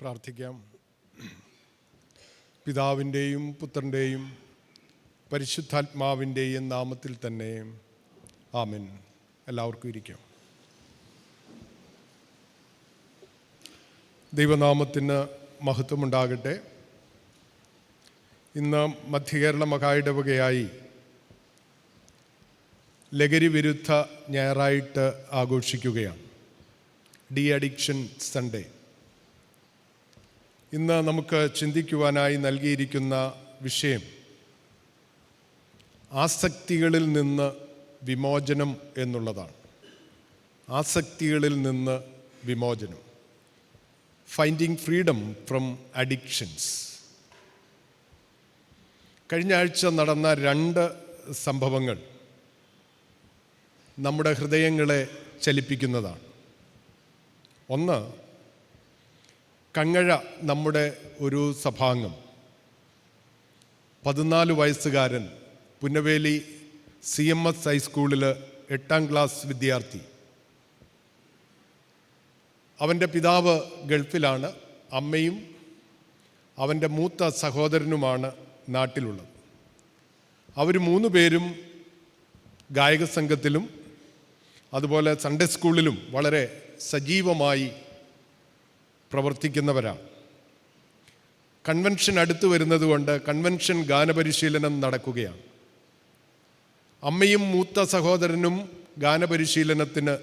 പ്രാർത്ഥിക്കാം. പിതാവിന്റെയും പുത്രന്റെയും പരിശുദ്ധാത്മാവിന്റെയും നാമത്തിൽ തന്നെ ആമിൻ. എല്ലാവർക്കും ഇരിക്കാം. ദൈവനാമത്തിന് മഹത്വമുണ്ടാകട്ടെ. ഇന്ന് മധ്യകേരള മഹായിടവകയായി ലഹരി വിരുദ്ധ ഞായറായിട്ട് ആഘോഷിക്കുകയാണ്. De addiction Sunday. ഇന്ന് നമുക്ക് ചിന്തിക്കുവാനായി നൽകിയിരിക്കുന്ന വിഷയം ആസക്തികളിൽ നിന്ന് വിമോചനം എന്നുള്ളതാണ്. ആസക്തികളിൽ നിന്ന് വിമോചനം. ഫൈൻഡിങ് ഫ്രീഡം ഫ്രം അഡിക്ഷൻസ് കഴിഞ്ഞ ആഴ്ച നടന്ന രണ്ട് സംഭവങ്ങൾ നമ്മുടെ ഹൃദയങ്ങളെ ചലിപ്പിക്കുന്നതാണ്. ഒന്ന് കങ്ങഴ നമ്മുടെ ഒരു സഭാംഗം. പതിനാല് വയസ്സുകാരൻ പുന്നവേലി സി എം എസ് ഹൈസ്കൂളിൽ എട്ടാം ക്ലാസ് വിദ്യാർത്ഥി. അവന്റെ പിതാവ് ഗൾഫിലാണ് അമ്മയും അവന്റെ മൂത്ത സഹോദരനുമാണ് നാട്ടിലുള്ളത്. അവർ മൂന്ന് പേരും ഗായക സംഘത്തിലും അതുപോലെ സൺഡേ സ്കൂളിലും വളരെ സജീവമായി പ്രവർത്തിക്കുന്നവരാണ്. കൺവെൻഷൻ അടുത്തു വരുന്നതുകൊണ്ട് കൺവെൻഷൻ ഗാനപരിശീലനം നടക്കുകയാണ്. അമ്മയും മൂത്ത സഹോദരനും ഗാനപരിശീലനത്തിന്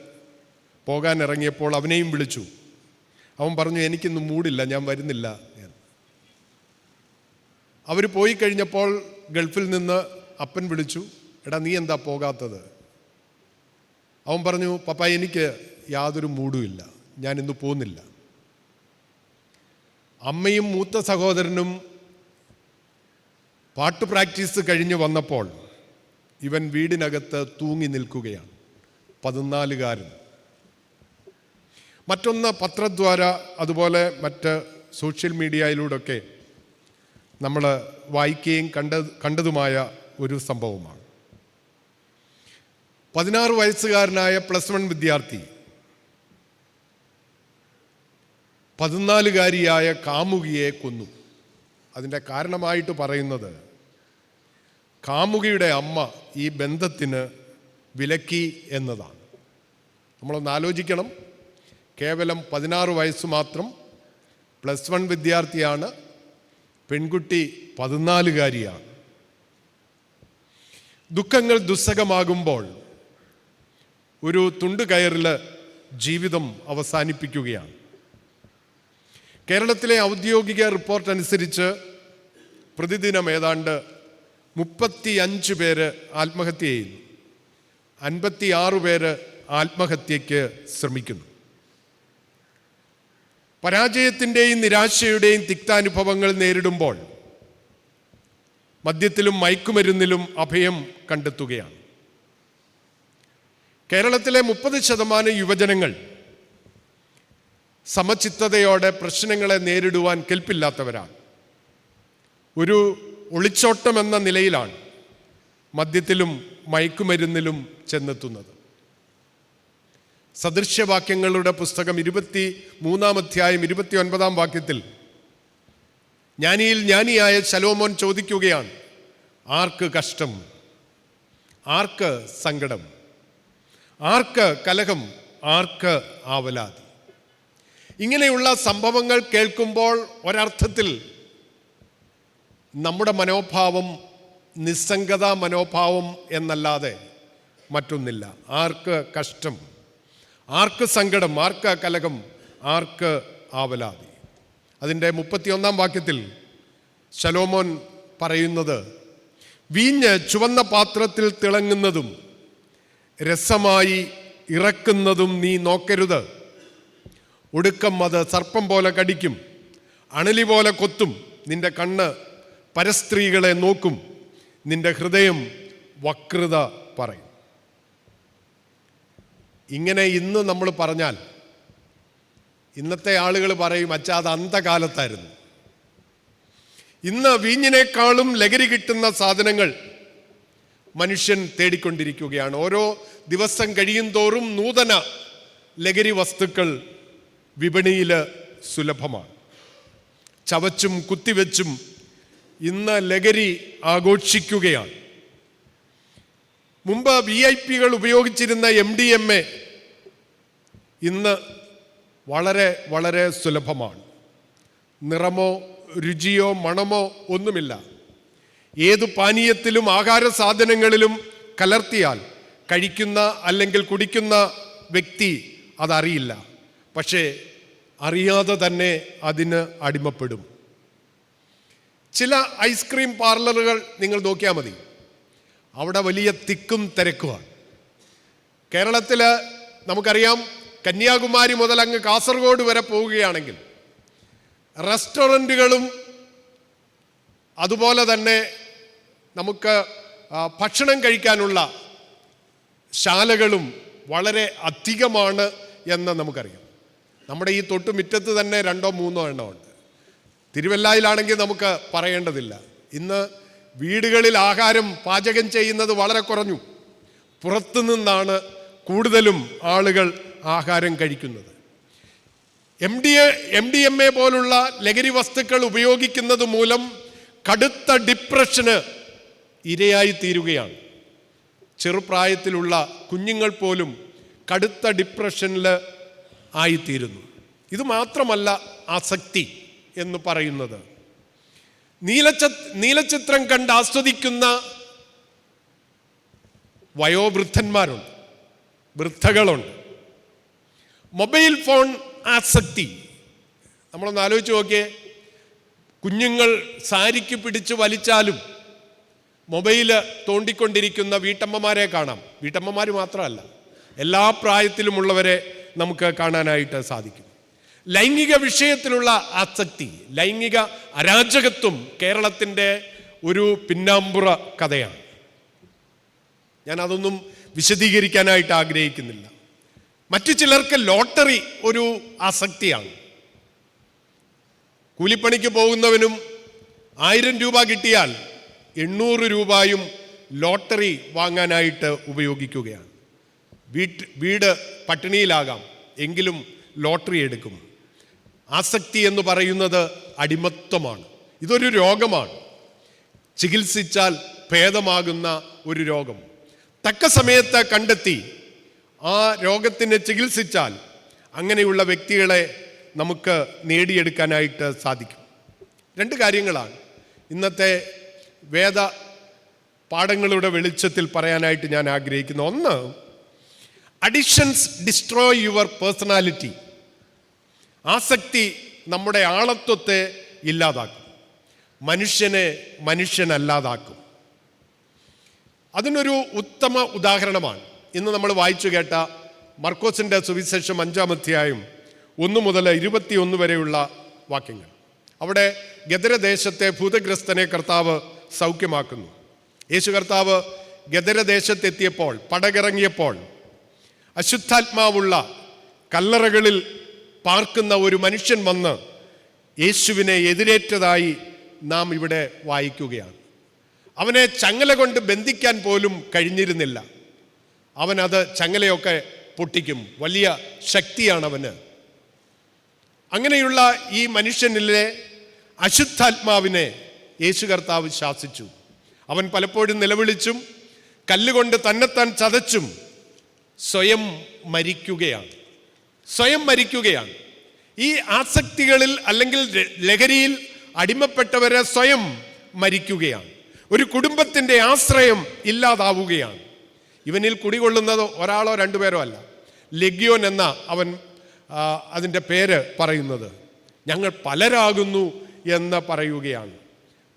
പോകാൻ ഇറങ്ങിയപ്പോൾ അവനെയും വിളിച്ചു. അവൻ പറഞ്ഞു എനിക്കിന്ന് മൂടില്ല ഞാൻ വരുന്നില്ല എന്ന്. അവർ പോയി കഴിഞ്ഞപ്പോൾ ഗൾഫിൽ നിന്ന് അപ്പൻ വിളിച്ചു എടാ നീ എന്താ പോകാത്തത്? അവൻ പറഞ്ഞു പപ്പ എനിക്ക് യാതൊരു മൂടുമില്ല ഞാൻ ഇന്ന് പോകുന്നില്ല അമ്മയും മൂത്ത സഹോദരനും പാട്ട് പ്രാക്ടീസ് കഴിഞ്ഞ് വന്നപ്പോൾ ഇവൻ വീടിനകത്ത് തൂങ്ങി നിൽക്കുകയാണ്. പതിനാലുകാരൻ. മറ്റൊന്ന് പത്രദ്വാര അതുപോലെ മറ്റ് സോഷ്യൽ മീഡിയയിലൂടെയൊക്കെ നമ്മൾ വായിക്കുകയും കണ്ട കണ്ടതുമായ ഒരു സംഭവമാണ്. പതിനാറ് വയസ്സുകാരനായ പ്ലസ് വൺ വിദ്യാർത്ഥി പതിനാലുകാരിയായ കാമുകിയെ കൊന്നു. അതിന്റെ കാരണമായിട്ട് പറയുന്നത് കാമുകിയുടെ അമ്മ ഈ ബന്ധത്തിന് വിലക്കി എന്നതാണ്. നമ്മളൊന്ന് ആലോചിക്കണം. കേവലം പതിനാറ് വയസ്സ് മാത്രം പ്ലസ് വൺ വിദ്യാർത്ഥിയാണ്. പെൺകുട്ടി പതിനാലുകാരിയാണ്. ദുഃഖങ്ങൾ ദുസ്സഹമാകുമ്പോൾ ഒരു തുണ്ടുകയറിൽ ജീവിതം അവസാനിപ്പിക്കുകയാണ്. കേരളത്തിലെ ഔദ്യോഗിക റിപ്പോർട്ട് അനുസരിച്ച് പ്രതിദിനം ഏതാണ്ട് മുപ്പത്തി അഞ്ച് പേര് ആത്മഹത്യ ചെയ്യുന്നു. അൻപത്തി ആറ് പേര് ആത്മഹത്യയ്ക്ക് ശ്രമിക്കുന്നു. പരാജയത്തിന്റെയും നിരാശയുടെയും തിക്താനുഭവങ്ങൾ നേരിടുമ്പോൾ മദ്യത്തിലും മയക്കുമരുന്നിലും അഭയം കണ്ടെത്തുകയാണ്. കേരളത്തിലെ മുപ്പത് ശതമാനം യുവജനങ്ങൾ സമചിത്തതയോടെ പ്രശ്നങ്ങളെ നേരിടുവാൻ കെൽപ്പില്ലാത്തവരാണ്. ഒരു ഒളിച്ചോട്ടം എന്ന നിലയിലാണ് മദ്യത്തിലും മയക്കുമരുന്നിലും ചെന്നെത്തുന്നത്. സദൃശ്യവാക്യങ്ങളുടെ പുസ്തകം ഇരുപത്തി മൂന്നാം അധ്യായം ഇരുപത്തി ഒൻപതാം വാക്യത്തിൽ ജ്ഞാനിയിൽ ജ്ഞാനിയായ ശലോമോൻ ചോദിക്കുകയാണ് ആർക്ക് കഷ്ടം? ആർക്ക് സങ്കടം? ആർക്ക് കലഹം? ആർക്ക് ആവലാതി? ഇങ്ങനെയുള്ള സംഭവങ്ങൾ കേൾക്കുമ്പോൾ ഒരർത്ഥത്തിൽ നമ്മുടെ മനോഭാവം നിസ്സംഗത മനോഭാവം എന്നല്ലാതെ മറ്റൊന്നില്ല. ആർക്ക് കഷ്ടം ആർക്ക് സങ്കടം ആർക്ക് കലകം ആർക്ക് ആവലാതി. അതിന്റെ മുപ്പത്തിയൊന്നാം വാക്യത്തിൽ ശലോമോൻ പറയുന്നത് വീഞ്ഞ് ചുവന്ന പാത്രത്തിൽ തിളങ്ങുന്നതും രസമായി ഇറക്കുന്നതും നീ നോക്കരുത്. ഒടുക്കം അത് സർപ്പം പോലെ കടിക്കും അണലി പോലെ കൊത്തും. നിന്റെ കണ്ണ് പരസ്ത്രീകളെ നോക്കും നിന്റെ ഹൃദയം വക്രത പറയും. ഇങ്ങനെ ഇന്ന് നമ്മൾ പറഞ്ഞാൽ ഇന്നത്തെ ആളുകൾ പറയും അച്ഛാ അത് അന്തകാലത്തായിരുന്നു ഇന്ന് വീഞ്ഞിനേക്കാളും ലഹരി കിട്ടുന്ന സാധനങ്ങൾ മനുഷ്യൻ തേടിക്കൊണ്ടിരിക്കുകയാണ്. ഓരോ ദിവസം കഴിയും തോറും നൂതന ലഹരി വസ്തുക്കൾ വിപണിയിൽ സുലഭമാണ്. ചവച്ചും കുത്തിവെച്ചും ഇന്ന് ലഹരി ആഘോഷിക്കുകയാണ്. മുമ്പ് വി ഐ പികൾ ഉപയോഗിച്ചിരുന്ന എം ഡി എം എ ഇന്ന് വളരെ വളരെ സുലഭമാണ്. നിറമോ രുചിയോ മണമോ ഒന്നുമില്ല. ഏത് പാനീയത്തിലും ആഹാര സാധനങ്ങളിലും കലർത്തിയാൽ കഴിക്കുന്ന അല്ലെങ്കിൽ കുടിക്കുന്ന വ്യക്തി അതറിയില്ല. പക്ഷേ അറിയാതെ തന്നെ അതിന് അടിമപ്പെടും. ചില ഐസ്ക്രീം പാർലറുകൾ നിങ്ങൾ നോക്കിയാൽ മതി. അവിടെ വലിയ തിക്കും തിരക്കുമാണ്. കേരളത്തിൽ നമുക്കറിയാം കന്യാകുമാരി മുതൽ അങ്ങ് കാസർഗോഡ് വരെ പോവുകയാണെങ്കിൽ റെസ്റ്റോറന്റുകളും അതുപോലെ തന്നെ നമുക്ക് ഭക്ഷണം കഴിക്കാനുള്ള ശാലകളും വളരെ അധികമാണ് എന്ന് നമുക്കറിയാം. നമ്മുടെ ഈ തൊട്ടുമുറ്റത്ത് തന്നെ രണ്ടോ മൂന്നോ എണ്ണമുണ്ട്. തിരുവല്ലായിലാണെങ്കിൽ നമുക്ക് പറയേണ്ടതില്ല. ഇന്ന് വീടുകളിൽ ആഹാരം പാചകം ചെയ്യുന്നത് വളരെ കുറഞ്ഞു. പുറത്തു നിന്നാണ് കൂടുതലും ആളുകൾ ആഹാരം കഴിക്കുന്നത്. M D A M D M A പോലുള്ള ലഹരി വസ്തുക്കൾ ഉപയോഗിക്കുന്നത് മൂലം കടുത്ത ഡിപ്രഷന് ഇരയായി തീരുകയാണ്. ചെറുപ്രായത്തിലുള്ള കുഞ്ഞുങ്ങൾ പോലും കടുത്ത ഡിപ്രഷനിൽ ആയിത്തീരുന്നു. ഇത് മാത്രമല്ല ആസക്തി എന്ന് പറയുന്നത്. നീലച്ച നീലച്ചിത്രം കണ്ട് ആസ്വദിക്കുന്ന വയോവൃദ്ധന്മാരുണ്ട്. വൃദ്ധകളുണ്ട്. മൊബൈൽ ഫോൺ ആസക്തി നമ്മളൊന്ന് ആലോചിച്ച് നോക്കിയേ. കുഞ്ഞുങ്ങൾ സാരിക്ക് പിടിച്ച് വലിച്ചാലും മൊബൈൽ തോണ്ടിക്കൊണ്ടിരിക്കുന്ന വീട്ടമ്മമാരെ കാണാം. വീട്ടമ്മമാർ മാത്രമല്ല എല്ലാ പ്രായത്തിലുമുള്ളവരെ നമുക്ക് കാണാനായിട്ട് സാധിക്കും. ലൈംഗിക വിഷയത്തിലുള്ള ആസക്തി ലൈംഗിക അരാജകത്വം കേരളത്തിന്റെ ഒരു പിന്നാമ്പുറ കഥയാണ്. ഞാൻ അതൊന്നും വിശദീകരിക്കാനായിട്ട് ആഗ്രഹിക്കുന്നില്ല. മറ്റു ചിലർക്ക് ലോട്ടറി ഒരു ആസക്തിയാണ്. കൂലിപ്പണിക്ക് പോകുന്നവനും ആയിരം രൂപ കിട്ടിയാൽ എണ്ണൂറ് രൂപയും ലോട്ടറി വാങ്ങാനായിട്ട് ഉപയോഗിക്കുകയാണ്. വീട്ട് വീട് പട്ടിണിയിലാകാം എങ്കിലും ലോട്ടറി എടുക്കും. ആസക്തി എന്ന് പറയുന്നത് അടിമത്വമാണ് ഇതൊരു രോഗമാണ്. ചികിത്സിച്ചാൽ ഭേദമാകുന്ന ഒരു രോഗം. തക്ക സമയത്ത് കണ്ടെത്തി ആ രോഗത്തിന് ചികിത്സിച്ചാൽ അങ്ങനെയുള്ള വ്യക്തികളെ നമുക്ക് നേടിയെടുക്കാനായിട്ട് സാധിക്കും. രണ്ട് കാര്യങ്ങളാണ്. ഇന്നത്തെ വേദ പാഠങ്ങളുടെ വെളിച്ചത്തിൽ പറയാനായിട്ട് ഞാൻ ആഗ്രഹിക്കുന്നു. ഒന്ന് അഡിഷൻസ് ഡിസ്ട്രോയ് യുവർ പേഴ്സണാലിറ്റി ആസക്തി നമ്മുടെ ആളത്വത്തെ ഇല്ലാതാക്കും. മനുഷ്യനെ മനുഷ്യനല്ലാതാക്കും. അതിനൊരു ഉത്തമ ഉദാഹരണമാണ്. ഇന്ന് നമ്മൾ വായിച്ചു കേട്ട മർക്കോസിന്റെ സുവിശേഷം അഞ്ചാം അധ്യായം ഒന്ന് മുതൽ ഇരുപത്തിയൊന്ന് വരെയുള്ള വാക്യങ്ങൾ. അവിടെ ഗദരദേശത്തെ ഭൂതഗ്രസ്തനെ കർത്താവ് സൗഖ്യമാക്കുന്നു. യേശു കർത്താവ് ഗദരദേശത്തെത്തിയപ്പോൾ പടകിറങ്ങിയപ്പോൾ അശുദ്ധാത്മാവുള്ള കല്ലറകളിൽ പാർക്കുന്ന ഒരു മനുഷ്യൻ വന്ന് യേശുവിനെ എതിരേറ്റതായി നാം ഇവിടെ വായിക്കുകയാണ്. അവനെ ചങ്ങല കൊണ്ട് ബന്ധിക്കാൻ പോലും കഴിഞ്ഞിരുന്നില്ല. അവനത് ചങ്ങലയൊക്കെ പൊട്ടിക്കും. വലിയ ശക്തിയാണ് അവന് അങ്ങനെയുള്ള ഈ മനുഷ്യനിലെ അശുദ്ധാത്മാവിനെ യേശു കർത്താവ് ശാസിച്ചു. അവൻ പലപ്പോഴും നിലവിളിച്ചും കല്ലുകൊണ്ട് തന്നെത്താൻ ചതച്ചും സ്വയം മരിക്കുകയാണ്. സ്വയം മരിക്കുകയാണ്. ഈ ആസക്തികളിൽ അല്ലെങ്കിൽ ലഹരിയിൽ അടിമപ്പെട്ടവരെ സ്വയം മരിക്കുകയാണ്. ഒരു കുടുംബത്തിന്റെ ആശ്രയം ഇല്ലാതാവുകയാണ്. ഇവനിൽ കുടികൊള്ളുന്നത് ഒരാളോ രണ്ടുപേരോ അല്ല. ലഗ്യോൻ എന്ന അവൻ അതിന്റെ പേര് പറയുന്നത്. ഞങ്ങൾ പലരാകുന്നു എന്ന് പറയുകയാണ്.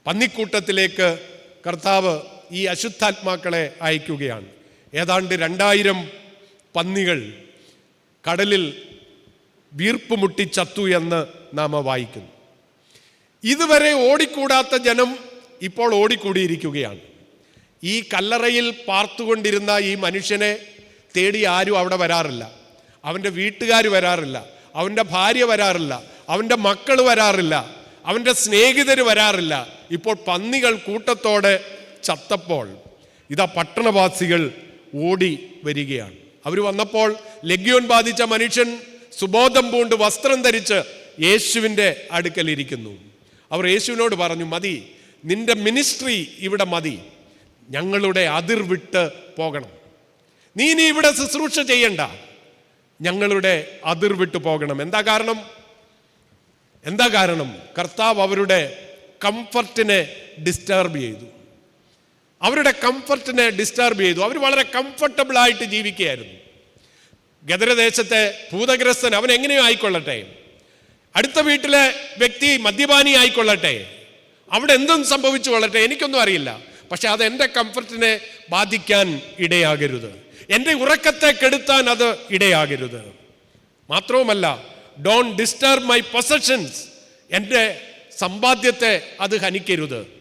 പന്നിക്കൂട്ടത്തിലേക്ക് കർത്താവ് ഈ അശുദ്ധാത്മാക്കളെ അയക്കുകയാണ്. ഏതാണ്ട് രണ്ടായിരം പന്നികൾ കടലിൽ വീർപ്പ് മുട്ടി ചത്തു എന്ന് നാം വായിക്കുന്നു. ഇതുവരെ ഓടിക്കൂടാത്ത ജനം ഇപ്പോൾ ഓടിക്കൂടിയിരിക്കുകയാണ്. ഈ കല്ലറയിൽ പാർത്തുകൊണ്ടിരുന്ന ഈ മനുഷ്യനെ തേടി ആരും അവിടെ വരാറില്ല. അവന്റെ വീട്ടുകാർ വരാറില്ല. അവന്റെ ഭാര്യ വരാറില്ല. അവന്റെ മക്കൾ വരാറില്ല. അവന്റെ സ്നേഹിതർ വരാറില്ല. ഇപ്പോൾ പന്നികൾ കൂട്ടത്തോടെ ചത്തപ്പോൾ ഇതാ പട്ടണവാസികൾ ഓടി വരികയാണ്. അവർ വന്നപ്പോൾ ലഗ്യോൻ ബാധിച്ച മനുഷ്യൻ സുബോധം പൂണ്ട് വസ്ത്രം ധരിച്ച് യേശുവിന്റെ അടുക്കലിരിക്കുന്നു അവർ യേശുവിനോട് പറഞ്ഞു മതി നിന്റെ മിനിസ്ട്രി ഇവിടെ മതി. ഞങ്ങളുടെ അതിർ വിട്ട് പോകണം. നീ നീ ഇവിടെ ശുശ്രൂഷ ചെയ്യണ്ട. ഞങ്ങളുടെ അതിർ വിട്ടു പോകണം. എന്താ കാരണം? എന്താ കാരണം? കർത്താവ് അവരുടെ കംഫർട്ടിനെ ഡിസ്റ്റർബ് ചെയ്തു. അവരുടെ കംഫർട്ടിനെ ഡിസ്റ്റർബ് ചെയ്തു. അവർ വളരെ കംഫർട്ടബിൾ ആയിട്ട് ജീവിക്കുകയായിരുന്നു. ഗദരദേശത്തെ ഭൂതഗ്രസ്തൻ അവൻ എങ്ങനെയോ ആയിക്കൊള്ളട്ടെ. അടുത്ത വീട്ടിലെ വ്യക്തി മദ്യപാനി ആയിക്കൊള്ളട്ടെ. അവിടെ എന്തും സംഭവിച്ചു കൊള്ളട്ടെ എനിക്കൊന്നും അറിയില്ല. പക്ഷെ അത് എന്റെ കംഫർട്ടിനെ ബാധിക്കാൻ ഇടയാകരുത്. എന്റെ ഉറക്കത്തെ കെടുത്താൻ അത് ഇടയാകരുത്. മാത്രവുമല്ല ഡോൺ ഡിസ്റ്റർബ് മൈ പൊസഷൻസ് എന്റെ സമ്പാദ്യത്തെ അത് ഹനിക്കരുത്.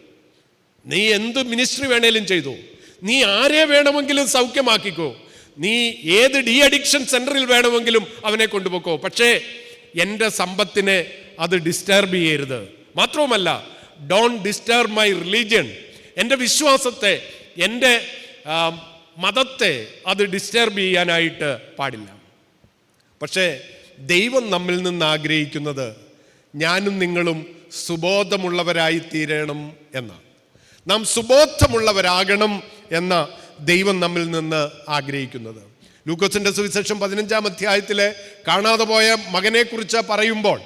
നീ എന്ത് മിനിസ്ട്രി വേണേലും ചെയ്തു. നീ ആരെ വേണമെങ്കിലും സൗഖ്യമാക്കിക്കോ. നീ ഏത് ഡി അഡിക്ഷൻ സെന്ററിൽ വേണമെങ്കിലും അവനെ കൊണ്ടുപോക്കോ. പക്ഷേ എന്റെ സമ്പത്തിനെ അത് ഡിസ്റ്റർബ് ചെയ്യരുത്. മാത്രവുമല്ല ഡോൺ ഡിസ്റ്റർബ് മൈ റിലീജിയൻ എന്റെ വിശ്വാസത്തെ എന്റെ മതത്തെ അത് ഡിസ്റ്റർബ് ചെയ്യാനായിട്ട് പാടില്ല. പക്ഷേ ദൈവം നമ്മിൽ നിന്ന് ആഗ്രഹിക്കുന്നത് ഞാനും നിങ്ങളും സുബോധമുള്ളവരായി തീരണം എന്നാണ്. നാം സുബോധമുള്ളവരാകണം എന്ന ദൈവം നമ്മിൽ നിന്ന് ആഗ്രഹിക്കുന്നത്. ലൂക്കോസിന്റെ സുവിശേഷം പതിനഞ്ചാം അധ്യായത്തിലെ കാണാതെ പോയ മകനെക്കുറിച്ച് പറയുമ്പോൾ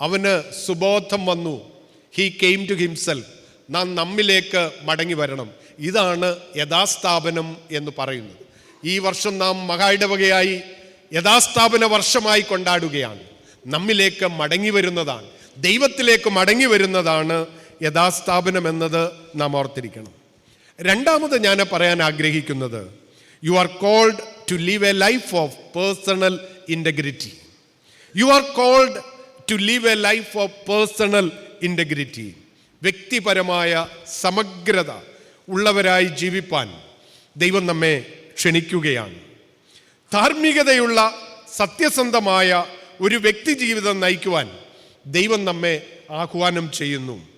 അവന് സുബോധം വന്നു. ഹീ കെയിം ടു ഹിംസെൽഫ് നാം നമ്മിലേക്ക് മടങ്ങി വരണം. ഇതാണ് യഥാസ്ഥാപനം എന്ന് പറയുന്നത്. ഈ വർഷം നാം മഹായിടവകയായി യഥാസ്ഥാപന വർഷമായി കൊണ്ടാടുകയാണ്. നമ്മിലേക്ക് മടങ്ങി വരുന്നതാണ്. ദൈവത്തിലേക്ക് മടങ്ങി വരുന്നതാണ് യഥാസ്ഥാപനം എന്നത് നാം ഓർത്തിരിക്കണം. രണ്ടാമത് ഞാൻ പറയാൻ ആഗ്രഹിക്കുന്നത് you are called to live a life of personal integrity you are called to live a life of personal integrity വ്യക്തിപരമായ സമഗ്രത ഉള്ളവരായി ജീവിപ്പാൻ ദൈവം നമ്മെ ക്ഷണിക്കുകയാണ്. ധാർമ്മികതയുള്ള സത്യസന്ധമായ ഒരു വ്യക്തി ജീവിതം നയിക്കുവാൻ ദൈവം നമ്മെ ആഹ്വാനം ചെയ്യുന്നു.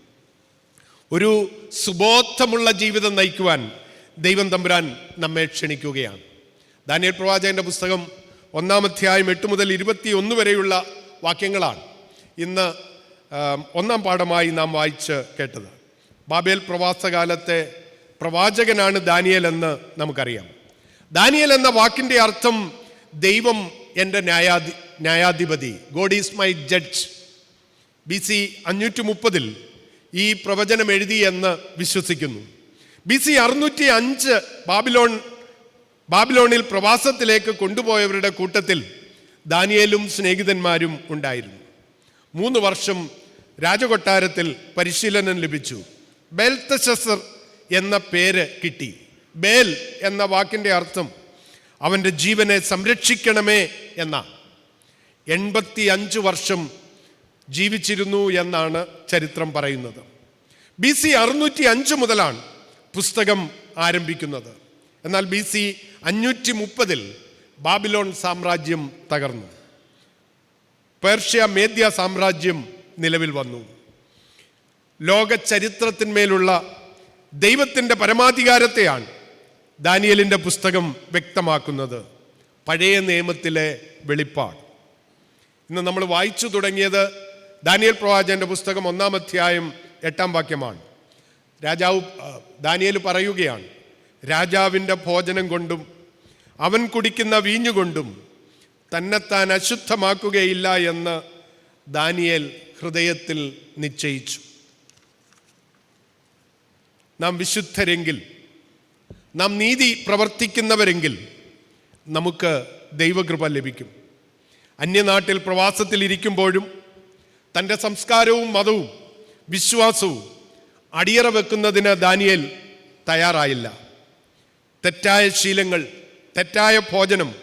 ഒരു സുബോധമുള്ള ജീവിതം നയിക്കുവാൻ ദൈവം തമ്പുരാൻ നമ്മെ ക്ഷണിക്കുകയാണ്. ദാനിയൽ പ്രവാചകന്റെ പുസ്തകം ഒന്നാം അധ്യായം എട്ട് മുതൽ ഇരുപത്തി ഒന്ന് വരെയുള്ള വാക്യങ്ങളാണ് ഇന്ന് ഒന്നാം പാഠമായി നാം വായിച്ച് കേട്ടത്. ബാബേൽ പ്രവാസകാലത്തെ പ്രവാചകനാണ് ദാനിയൽ എന്ന് നമുക്കറിയാം. ദാനിയൽ എന്ന വാക്കിന്റെ അർത്ഥം ദൈവം എന്റെ ന്യായാധി ന്യായാധിപതി God is my judge. B C അഞ്ഞൂറ്റി മുപ്പതിൽ ഈ പ്രവചനം എഴുതി എന്ന് വിശ്വസിക്കുന്നു. ബി സി അറുന്നൂറ്റി അഞ്ച് ബാബിലോൺ ബാബിലോണിൽ പ്രവാസത്തിലേക്ക് കൊണ്ടുപോയവരുടെ കൂട്ടത്തിൽ ദാനിയേലും സ്നേഹിതന്മാരും ഉണ്ടായിരുന്നു. മൂന്ന് വർഷം രാജകൊട്ടാരത്തിൽ പരിശീലനം ലഭിച്ചു. ബെൽത്തശസർ എന്ന പേര് കിട്ടി. ബേൽ എന്ന വാക്കിന്റെ അർത്ഥം അവന്റെ ജീവനെ സംരക്ഷിക്കണമേ എന്ന എൺപത്തി അഞ്ച് വർഷം ജീവിച്ചിരുന്നു എന്നാണ് ചരിത്രം പറയുന്നത്. ബി സി അറുന്നൂറ്റി അഞ്ച് മുതലാണ് പുസ്തകം ആരംഭിക്കുന്നത്. എന്നാൽ ബി സി അഞ്ഞൂറ്റി മുപ്പതിൽ ബാബിലോൺ സാമ്രാജ്യം തകർന്നു. പേർഷ്യ മേദ്യ സാമ്രാജ്യം നിലവിൽ വന്നു. ലോക ചരിത്രത്തിന്മേലുള്ള ദൈവത്തിന്റെ പരമാധികാരത്തെയാണ് ദാനിയലിന്റെ പുസ്തകം വ്യക്തമാക്കുന്നത്. പഴയ നിയമത്തിലെ വെളിപ്പാട്. ഇന്ന് നമ്മൾ വായിച്ചു തുടങ്ങിയത് ദാനിയൽ പ്രവാചകന്റെ പുസ്തകം ഒന്നാം അധ്യായം എട്ടാം വാക്യമാണ്. രാജാവ് ദാനിയൽ പറയുകയാണ് രാജാവിന്റെ ഭോജനം കൊണ്ടും അവൻ കുടിക്കുന്ന വീഞ്ഞുകൊണ്ടും തന്നെത്താൻ അശുദ്ധമാക്കുകയില്ല എന്ന് ദാനിയേൽ ഹൃദയത്തിൽ നിശ്ചയിച്ചു. നാം വിശുദ്ധരെങ്കിൽ നാം നീതി പ്രവർത്തിക്കുന്നവരെങ്കിൽ നമുക്ക് ദൈവകൃപ ലഭിക്കും. അന്യനാട്ടിൽ പ്രവാസത്തിൽ ഇരിക്കുമ്പോഴും തന്റെ സംസ്കാരവും മതവും വിശ്വാസവും അടിയറ വെക്കുന്നതിന് ദാനിയേൽ തയ്യാറായില്ല. തെറ്റായ ശീലങ്ങൾ തെറ്റായ ഭോജനം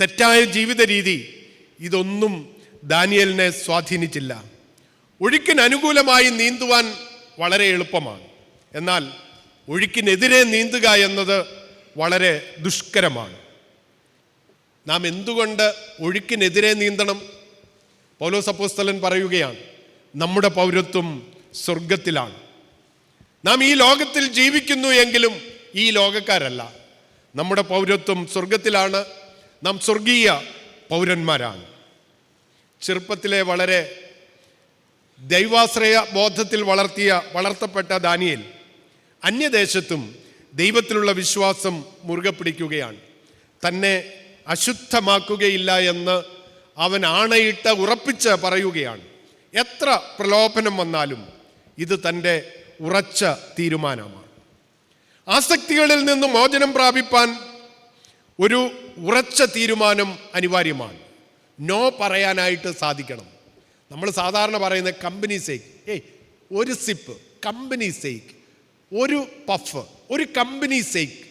തെറ്റായ ജീവിത രീതി ഇതൊന്നും ദാനിയലിനെ സ്വാധീനിച്ചില്ല. ഒഴുക്കിന് അനുകൂലമായി നീന്തുവാൻ വളരെ എളുപ്പമാണ്. എന്നാൽ ഒഴുക്കിനെതിരെ നീന്തുക എന്നത് വളരെ ദുഷ്കരമാണ്. നാം എന്തുകൊണ്ട് ഒഴുക്കിനെതിരെ നീന്തണം? പൗലോസ് അപ്പോസ്തലൻ പറയുകയാണ് നമ്മുടെ പൗരത്വം സ്വർഗത്തിലാണ് നാം ഈ ലോകത്തിൽ ജീവിക്കുന്നു എങ്കിലും ഈ ലോകക്കാരല്ല. നമ്മുടെ പൗരത്വം സ്വർഗത്തിലാണ് നാം സ്വർഗീയ പൗരന്മാരാണ്. ചെറുപ്പത്തിലെ വളരെ ദൈവാശ്രയ ബോധത്തിൽ വളർത്തിയ വളർത്തപ്പെട്ട ദാനിയൽ അന്യദേശത്തും ദൈവത്തിലുള്ള വിശ്വാസം മുറുകെ പിടിക്കുകയാണ് തന്നെ അശുദ്ധമാക്കുകയില്ല എന്ന് അവൻ ആണയിട്ട് ഉറപ്പിച്ച് പറയുകയാണ്. എത്ര പ്രലോഭനം വന്നാലും ഇത് തന്റെ ഉറച്ച തീരുമാനമാണ്. ആസക്തികളിൽ നിന്ന് മോചനം പ്രാപിപ്പാൻ ഒരു ഉറച്ച തീരുമാനം അനിവാര്യമാണ്. നോ പറയാനായിട്ട് സാധിക്കണം. നമ്മൾ സാധാരണ പറയുന്ന കമ്പനി സേക്ക് ഏയ് ഒരു സിപ്പ് കമ്പനി സേക്ക് ഒരു പഫ് ഒരു കമ്പനി സേക്ക്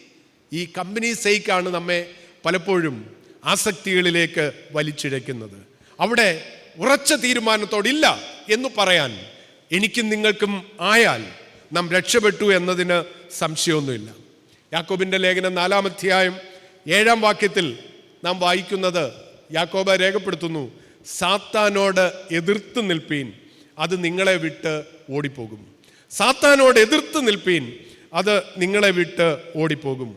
ഈ കമ്പനി സേക്കാണ് നമ്മെ പലപ്പോഴും ആസക്തികളിലേക്ക് വലിച്ചിഴയ്ക്കുന്നത്. അവിടെ ഉറച്ച തീരുമാനത്തോടില്ല എന്ന് പറയാൻ എനിക്കും നിങ്ങൾക്കും ആയാൽ നാം രക്ഷപ്പെട്ടു എന്നതിന് സംശയമൊന്നുമില്ല. യാക്കോബിന്റെ ലേഖനം നാലാം അധ്യായം ഏഴാം വാക്യത്തിൽ നാം വായിക്കുന്നത് യാക്കോബ രേഖപ്പെടുത്തുന്നു സാത്താനോട് എതിർത്ത് നിൽപ്പീൻ അത് നിങ്ങളെ വിട്ട് ഓടിപ്പോകും. സാത്താനോട് എതിർത്ത് നിൽപ്പീൻ അത് നിങ്ങളെ വിട്ട് ഓടിപ്പോകും.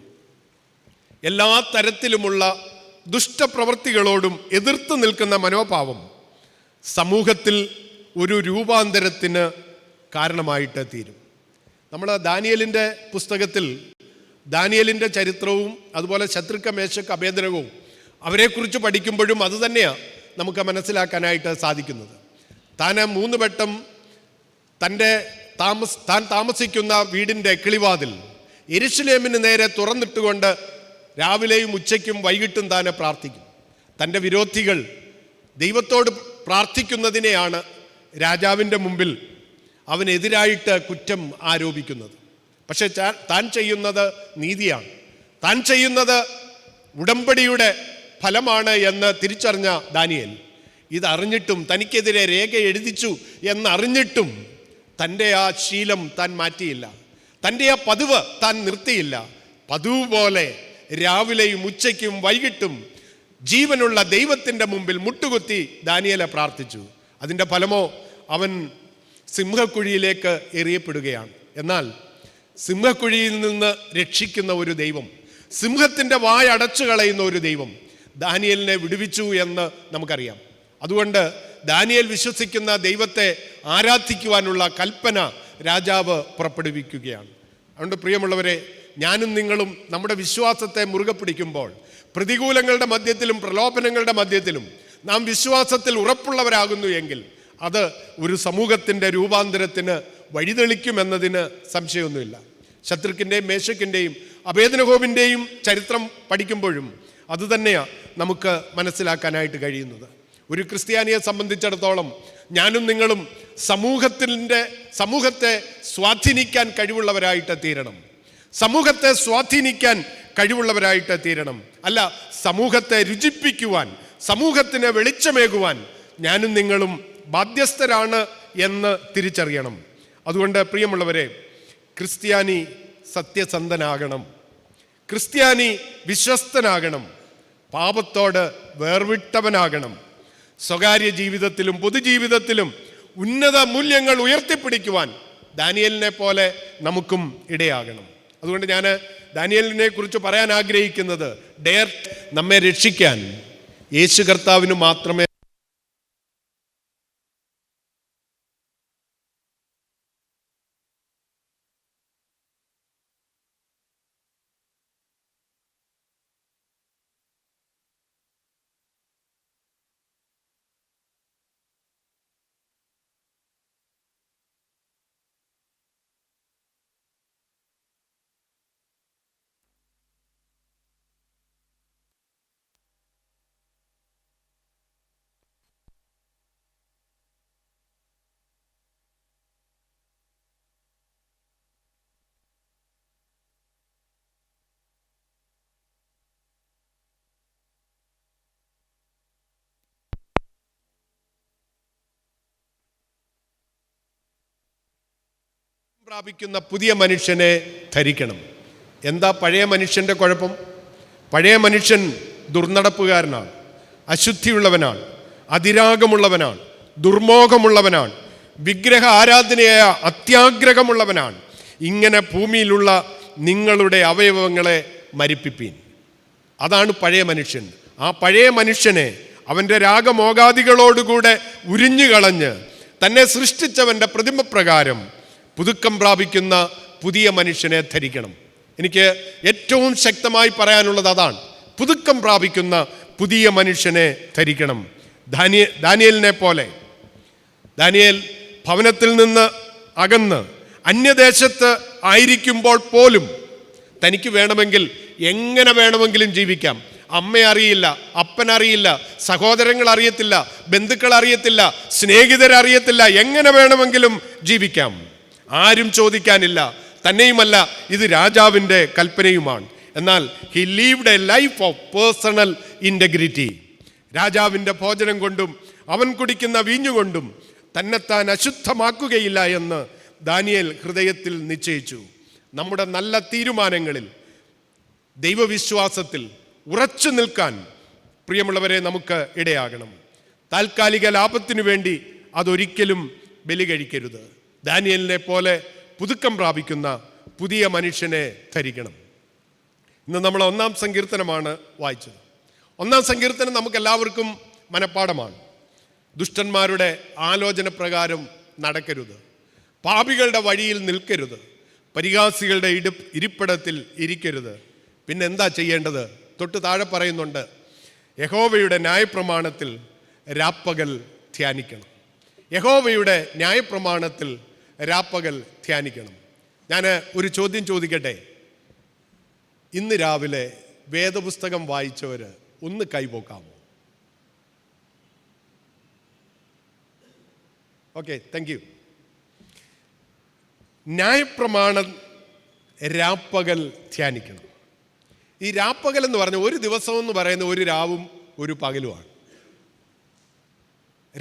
എല്ലാ തരത്തിലുമുള്ള ദുഷ്ടപ്രവൃത്തികളോടും എതിർത്ത് നിൽക്കുന്ന മനോഭാവം സമൂഹത്തിൽ ഒരു രൂപാന്തരത്തിന് കാരണമായിട്ട് തീരും. നമ്മൾ ദാനിയലിന്റെ പുസ്തകത്തിൽ ദാനിയലിന്റെ ചരിത്രവും അതുപോലെ ശത്രുക്ക മേശക്ക് അഭേദനവും അവരെക്കുറിച്ച് പഠിക്കുമ്പോഴും അതുതന്നെയാണ് നമുക്ക് മനസ്സിലാക്കാനായിട്ട് സാധിക്കുന്നത്. താൻ മൂന്ന് വട്ടം തന്റെ താമസ് താൻ താമസിക്കുന്ന വീടിന്റെ കിളിവാതിൽ എരുഷലേമിന് നേരെ തുറന്നിട്ടുകൊണ്ട് രാവിലെയും ഉച്ചയ്ക്കും വൈകിട്ടും താനെ പ്രാർത്ഥിക്കും. തന്റെ വിരോധികൾ ദൈവത്തോട് പ്രാർത്ഥിക്കുന്നതിനെയാണ് രാജാവിന്റെ മുമ്പിൽ അവനെതിരായിട്ട് കുറ്റം ആരോപിക്കുന്നത്. പക്ഷെ താൻ ചെയ്യുന്നത് നീതിയാണ്. താൻ ചെയ്യുന്നത് ഉടമ്പടിയുടെ ഫലമാണ് എന്ന് തിരിച്ചറിഞ്ഞ ദാനിയേൽ. ഇതറിഞ്ഞിട്ടും തനിക്കെതിരെ രേഖ എഴുതിച്ചു എന്നറിഞ്ഞിട്ടും തന്റെ ആ ശീലം താൻ മാറ്റിയില്ല. തന്റെ ആ പതിവ് താൻ നിർത്തിയില്ല. പതിവ് പോലെ രാവിലെയും ഉച്ചയ്ക്കും വൈകിട്ടും ജീവനുള്ള ദൈവത്തിന്റെ മുമ്പിൽ മുട്ടുകുത്തി ദാനിയലെ പ്രാർത്ഥിച്ചു. അതിന്റെ ഫലമോ അവൻ സിംഹക്കുഴിയിലേക്ക് എറിയപ്പെടുകയാണ്. എന്നാൽ സിംഹക്കുഴിയിൽ നിന്ന് രക്ഷിക്കുന്ന ഒരു ദൈവം സിംഹത്തിന്റെ വായ അടച്ചു കളയുന്ന ഒരു ദൈവം ദാനിയലിനെ വിടുവിച്ചു എന്ന് നമുക്കറിയാം. അതുകൊണ്ട് ദാനിയൽ വിശ്വസിക്കുന്ന ദൈവത്തെ ആരാധിക്കുവാനുള്ള കൽപ്പന രാജാവ് പുറപ്പെടുവിക്കുകയാണ്. അതുകൊണ്ട് പ്രിയമുള്ളവരെ ഞാനും നിങ്ങളും നമ്മുടെ വിശ്വാസത്തെ മുറുകെ പിടിക്കുമ്പോൾ പ്രതികൂലങ്ങളുടെ മധ്യത്തിലും പ്രലോഭനങ്ങളുടെ മധ്യത്തിലും നാം വിശ്വാസത്തിൽ ഉറപ്പുള്ളവരാകുന്നു എങ്കിൽ അത് ഒരു സമൂഹത്തിന്റെ രൂപാന്തരത്തിന് വഴിതെളിക്കുമെന്നതിന് സംശയമൊന്നുമില്ല. ശത്രുക്കിന്റെയും മേശക്കിന്റെയും അഭേദനഹോമിന്റെയും ചരിത്രം പഠിക്കുമ്പോഴും അതുതന്നെയാണ് നമുക്ക് മനസ്സിലാക്കാനായിട്ട് കഴിയുന്നത്. ഒരു ക്രിസ്ത്യാനിയെ സംബന്ധിച്ചിടത്തോളം ഞാനും നിങ്ങളും സമൂഹത്തിന്റെ സമൂഹത്തെ സ്വാധീനിക്കാൻ കഴിവുള്ളവരായിട്ട് തീരണം. സമൂഹത്തെ സ്വാധീനിക്കാൻ കഴിവുള്ളവരായിട്ട് തീരണം. അല്ല സമൂഹത്തെ രുചിപ്പിക്കുവാൻ സമൂഹത്തിന് വെളിച്ചമേകുവാൻ ഞാനും നിങ്ങളും ബാധ്യസ്ഥരാണ് എന്ന് തിരിച്ചറിയണം. അതുകൊണ്ട് പ്രിയമുള്ളവരെ ക്രിസ്ത്യാനി സത്യസന്ധനാകണം. ക്രിസ്ത്യാനി വിശ്വസ്തനാകണം. പാപത്തോട് വേർവിട്ടവനാകണം. സ്വകാര്യ ജീവിതത്തിലും പൊതുജീവിതത്തിലും ഉന്നത മൂല്യങ്ങൾ ഉയർത്തിപ്പിടിക്കുവാൻ ദാനിയലിനെ പോലെ നമുക്കും ഇടയാകണം. അതുകൊണ്ട് ഞാൻ ദാനിയലിനെ കുറിച്ച് പറയാൻ ആഗ്രഹിക്കുന്നത് ഡയർ നമ്മെ രക്ഷിക്കാൻ യേശു കർത്താവിന് മാത്രമേ പ്രാപിക്കുന്ന പുതിയ മനുഷ്യനെ ധരിക്കണം. എന്താ പഴയ മനുഷ്യന്റെ കുഴപ്പം? പഴയ മനുഷ്യൻ ദുർനടപ്പുകാരനാണ് അശുദ്ധിയുള്ളവനാണ് അതിരാഗമുള്ളവനാണ് ദുർമോഹമുള്ളവനാണ് വിഗ്രഹ ആരാധനയായ അത്യാഗ്രഹമുള്ളവനാണ്. ഇങ്ങനെ ഭൂമിയിലുള്ള നിങ്ങളുടെ അവയവങ്ങളെ മരിപ്പിപ്പീൻ. അതാണ് പഴയ മനുഷ്യൻ. ആ പഴയ മനുഷ്യനെ അവന്റെ രാഗമോഗാദികളോടുകൂടെ ഉരിഞ്ഞു കളഞ്ഞ് തന്നെ സൃഷ്ടിച്ചവന്റെ പ്രതിമപ്രകാരം പുതുക്കം പ്രാപിക്കുന്ന പുതിയ മനുഷ്യനെ ധരിക്കണം. എനിക്ക് ഏറ്റവും ശക്തമായി പറയാനുള്ളത് അതാണ്. പുതുക്കം പ്രാപിക്കുന്ന പുതിയ മനുഷ്യനെ ധരിക്കണം. ദാനിയ ദാനിയലിനെ പോലെ. ദാനിയേൽ ഭവനത്തിൽ നിന്ന് അകന്ന് അന്യദേശത്ത് ആയിരിക്കുമ്പോൾ പോലും തനിക്ക് വേണമെങ്കിൽ എങ്ങനെ വേണമെങ്കിലും ജീവിക്കാം. അമ്മ അറിയില്ല അപ്പൻ അറിയില്ല സഹോദരങ്ങൾ അറിയത്തില്ല ബന്ധുക്കൾ അറിയത്തില്ല സ്നേഹിതരറിയത്തില്ല എങ്ങനെ വേണമെങ്കിലും ജീവിക്കാം. ആരും ചോദിക്കാനില്ല. തന്നെയുമല്ല ഇത് രാജാവിന്റെ കൽപ്പനയുമാണ്. എന്നാൽ he lived a life of personal integrity രാജാവിന്റെ ഭോജനം കൊണ്ടും അവൻ കുടിക്കുന്ന വീഞ്ഞുകൊണ്ടും തന്നെത്താൻ അശുദ്ധമാക്കുകയില്ല എന്ന് ദാനിയേൽ ഹൃദയത്തിൽ നിശ്ചയിച്ചു. നമ്മുടെ നല്ല തീരുമാനങ്ങളിൽ ദൈവവിശ്വാസത്തിൽ ഉറച്ചു നിൽക്കാൻ പ്രിയമുള്ളവരെ നമുക്ക് ഇടയാകണം. താൽക്കാലിക ലാഭത്തിനു വേണ്ടി അതൊരിക്കലും ബലി കഴിക്കരുത് ദാനിയലിനെ പോലെ പുതുക്കം പ്രാപിക്കുന്ന പുതിയ മനുഷ്യനെ ധരിക്കണം. ഇന്ന് നമ്മൾ ഒന്നാം സങ്കീർത്തനമാണ് വായിച്ചത്. ഒന്നാം സങ്കീർത്തനം നമുക്ക് എല്ലാവർക്കും മനഃപ്പാടമാണ് ദുഷ്ടന്മാരുടെ ആലോചന പ്രകാരം നടക്കരുത്. പാപികളുടെ വഴിയിൽ നിൽക്കരുത്. പരിഹാസികളുടെ ഇട ഇരിപ്പിടത്തിൽ ഇരിക്കരുത്. പിന്നെ എന്താ ചെയ്യേണ്ടത്? തൊട്ട് താഴെ പറയുന്നുണ്ട് യഹോവയുടെ ന്യായപ്രമാണത്തിൽ രാപ്പകൽ ധ്യാനിക്കണം. യഹോവയുടെ ന്യായപ്രമാണത്തിൽ രാപ്പകൽ ധ്യാനിക്കണം. ഞാൻ ഒരു ചോദ്യം ചോദിക്കട്ടെ? ഇന്ന് രാവിലെ വേദപുസ്തകം വായിച്ചവർ ഒന്ന് കൈപോക്കാമോ? ഓക്കെ താങ്ക് യു ന്യായപ്രമാണം രാപ്പകൽ ധ്യാനിക്കണം. ഈ രാപ്പകൽ എന്ന് പറഞ്ഞ ഒരു ദിവസം എന്ന് പറയുന്ന ഒരു രാവും ഒരു പകലുമാണ്.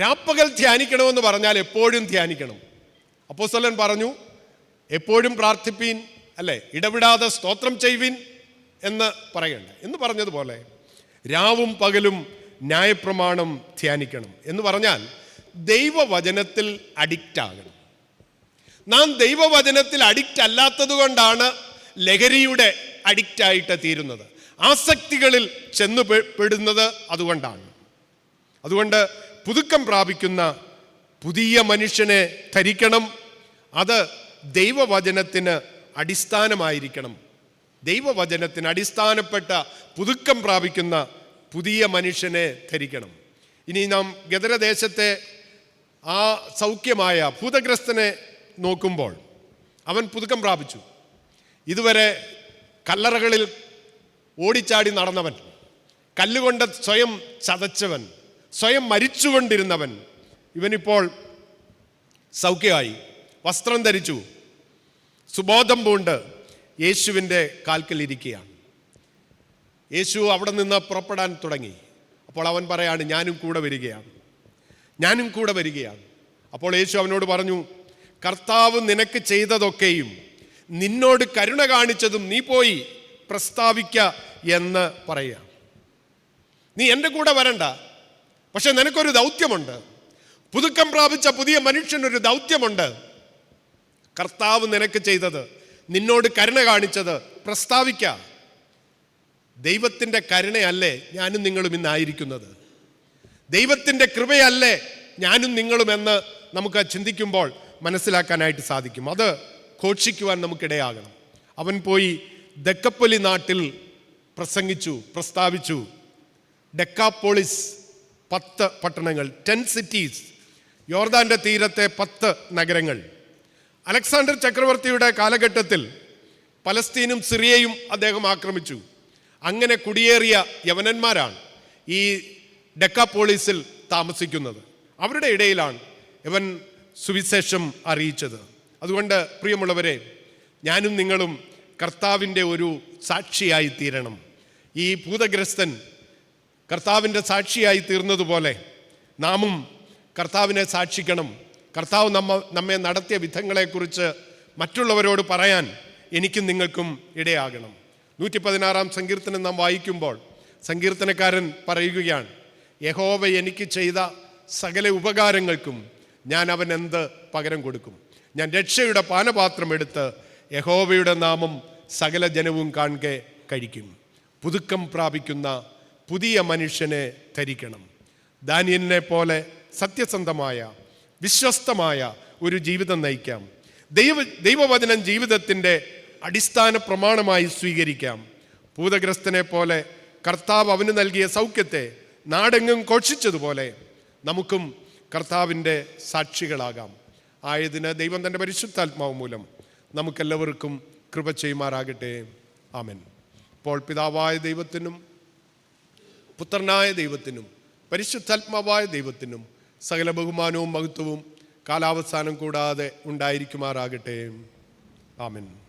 രാപ്പകൽ ധ്യാനിക്കണമെന്ന് പറഞ്ഞാൽ എപ്പോഴും ധ്യാനിക്കണം. അപ്പോസ്തലൻ പറഞ്ഞു എപ്പോഴും പ്രാർത്ഥിപ്പീൻ അല്ലേ? ഇടവിടാതെ സ്തോത്രം ചെയ്യുവിൻ എന്ന് പറയണ്ട. എന്ന് പറഞ്ഞതുപോലെ രാവും പകലും ന്യായപ്രമാണം ധ്യാനിക്കണം എന്ന് പറഞ്ഞാൽ ദൈവവചനത്തിൽ അഡിക്റ്റ് ആകണം. നാം ദൈവവചനത്തിൽ അഡിക്റ്റ് അല്ലാത്തത് കൊണ്ടാണ് ലഹരിയുടെ അഡിക്റ്റായിട്ട് തീരുന്നത്. ആസക്തികളിൽ ചെന്നു പെടുന്നത് അതുകൊണ്ടാണ്. അതുകൊണ്ട് പുതുക്കം പ്രാപിക്കുന്ന പുതിയ മനുഷ്യനെ ധരിക്കണം അത് ദൈവവചനത്തിന് അടിസ്ഥാനമായിരിക്കണം. ദൈവവചനത്തിന് അടിസ്ഥാനപ്പെട്ട പുതുക്കം പ്രാപിക്കുന്ന പുതിയ മനുഷ്യനെ ധരിക്കണം. ഇനി നാം ഗദരദേശത്തെ ആ സൗഖ്യമായ ഭൂതഗ്രസ്തനെ നോക്കുമ്പോൾ അവൻ പുതുക്കം പ്രാപിച്ചു. ഇതുവരെ കല്ലറകളിൽ ഓടിച്ചാടി നടന്നവൻ കല്ലുകൊണ്ട് സ്വയം ചതച്ചവൻ സ്വയം മരിച്ചുകൊണ്ടിരുന്നവൻ ഇവനിപ്പോൾ സൗഖ്യമായി. വസ്ത്രം ധരിച്ചു. സുബോധം പൂണ്ട് യേശുവിന്റെ കാൽക്കൽ ഇരിക്കുകയാണ്. യേശു അവിടെ നിന്ന് പുറപ്പെടാൻ തുടങ്ങി. അപ്പോൾ അവൻ പറയാണ് ഞാനും കൂടെ വരികയാണ്. ഞാനും കൂടെ വരികയാണ്. അപ്പോൾ യേശു അവനോട് പറഞ്ഞു കർത്താവ് നിനക്ക് ചെയ്തതൊക്കെയും നിന്നോട് കരുണ കാണിച്ചതും നീ പോയി പ്രസ്താവിക്ക എന്ന് പറയുക. നീ എന്റെ കൂടെ വരണ്ട. പക്ഷെ നിനക്കൊരു ദൗത്യമുണ്ട്. പുതുക്കം പ്രാപിച്ച പുതിയ മനുഷ്യനൊരു ദൗത്യമുണ്ട്. കർത്താവ് നിനക്ക് ചെയ്തത് നിന്നോട് കരുണ കാണിച്ചത് പ്രസ്താവിക്ക. ദൈവത്തിന്റെ കരുണയല്ലേ ഞാനും നിങ്ങളും ഇന്നായിരിക്കുന്നത് ദൈവത്തിന്റെ കൃപയല്ലേ ഞാനും നിങ്ങളും എന്ന് നമുക്ക് ചിന്തിക്കുമ്പോൾ മനസ്സിലാക്കാനായിട്ട് സാധിക്കും. അത് ഘോഷിക്കുവാൻ നമുക്കിടയാകണം. അവൻ പോയി ദക്കപ്പൊലി നാട്ടിൽ പ്രസംഗിച്ചു പ്രസ്താവിച്ചു. ഡെക്കാപ്പോളിസ് പത്ത് പട്ടണങ്ങൾ ടെൻ സിറ്റീസ് യോർദാന്റെ തീരത്തെ പത്ത് നഗരങ്ങൾ. അലക്സാണ്ടർ ചക്രവർത്തിയുടെ കാലഘട്ടത്തിൽ പലസ്തീനും സിറിയയും അദ്ദേഹം ആക്രമിച്ചു. അങ്ങനെ കുടിയേറിയ യവനന്മാരാണ് ഈ ഡെക്കാപോളീസിൽ താമസിക്കുന്നത്. അവരുടെ ഇടയിലാണ് ഇവൻ സുവിശേഷം അറിയിച്ചത്. അതുകൊണ്ട് പ്രിയമുള്ളവരെ ഞാനും നിങ്ങളും കർത്താവിന്റെ ഒരു സാക്ഷിയായി തീരണം ഈ ഭൂതഗ്രസ്തൻ കർത്താവിന്റെ സാക്ഷിയായി തീർന്നതുപോലെ നാമും കർത്താവിനെ സാക്ഷിക്കണം. കർത്താവ് നമ്മ നമ്മെ നടത്തിയ വിധങ്ങളെക്കുറിച്ച് മറ്റുള്ളവരോട് പറയാൻ എനിക്കും നിങ്ങൾക്കും ഇടയാകണം. നൂറ്റി പതിനാറാം സങ്കീർത്തനം നാം വായിക്കുമ്പോൾ സങ്കീർത്തനക്കാരൻ പറയുകയാണ് യഹോവ എനിക്ക് ചെയ്ത സകല ഉപകാരങ്ങൾക്കും ഞാൻ അവൻ എന്ത് പകരം കൊടുക്കും? ഞാൻ രക്ഷയുടെ പാനപാത്രം എടുത്ത് യഹോവയുടെ നാമം സകല ജനവും കാണെ കഴിക്കും. പുതുക്കം പ്രാപിക്കുന്ന പുതിയ മനുഷ്യനെ ധരിക്കണം. ദാനിയനെ പോലെ സത്യസന്ധമായ വിശ്വസ്തമായ ഒരു ജീവിതം നയിക്കാം. ദൈവ ദൈവവചനം ജീവിതത്തിന്റെ അടിസ്ഥാന പ്രമാണമായി സ്വീകരിക്കാം. ഭൂതഗ്രസ്തനെ പോലെ കർത്താവ് അവന് നൽകിയ സൗഖ്യത്തെ നാടെങ്ങും ഘോഷിച്ചതുപോലെ നമുക്കും കർത്താവിന്റെ സാക്ഷികളാകാം. ആയതിന് ദൈവം തന്റെ പരിശുദ്ധാത്മാവ് മൂലം നമുക്കെല്ലാവർക്കും കൃപ ചെയ്യുമാറാകട്ടെ. ആമൻ. ഇപ്പോൾ പിതാവായ ദൈവത്തിനും പുത്രനായ ദൈവത്തിനും പരിശുദ്ധാത്മാവായ ദൈവത്തിനും സകല ബഹുമാനവും മഹത്വവും കാലാവസാനം കൂടാതെ ഉണ്ടായിരിക്കുമാറാകട്ടെ. ആമൻ.